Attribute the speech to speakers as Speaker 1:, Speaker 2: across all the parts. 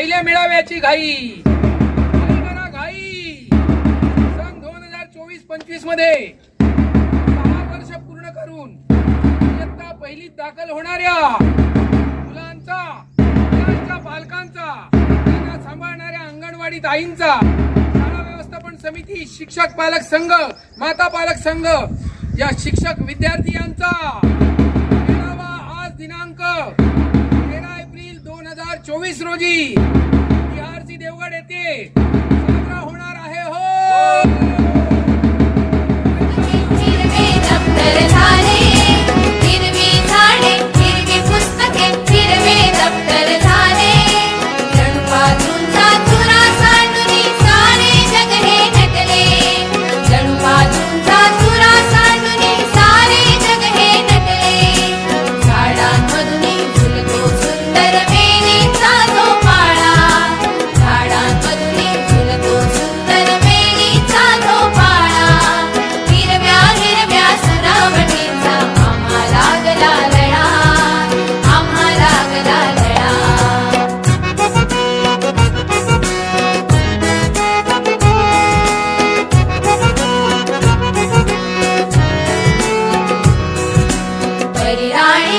Speaker 1: घाई. घाई घाई. सन दोन हजार चोवीस पंचवीसमध्ये सहा वर्ष पूर्ण करून इयत्ता पहिलीत दाखल होणाऱ्या मुलांचा मुलांच्या पालकांचा त्यांना सांभाळणाऱ्या अंगणवाडी ताईंचा शाळा व्यवस्थापन समिती शिक्षक पालक संघ माता पालक संघ या शिक्षक विद्यार्थी यांचा मेळावा आज दिनांक चोवीस रोजी बिहारची देवगड देवगढ़ होना रहे आहे. हो!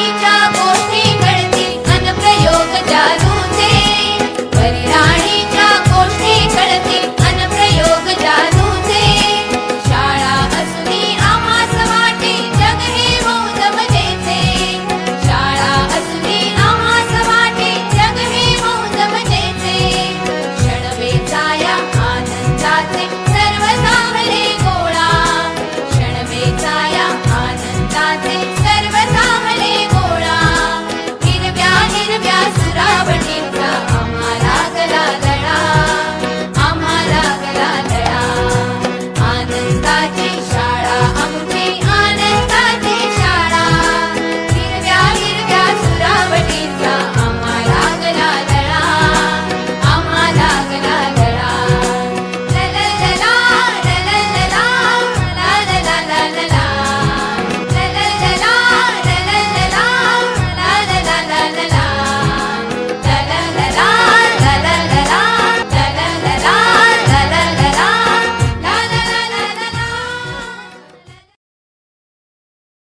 Speaker 1: Rita.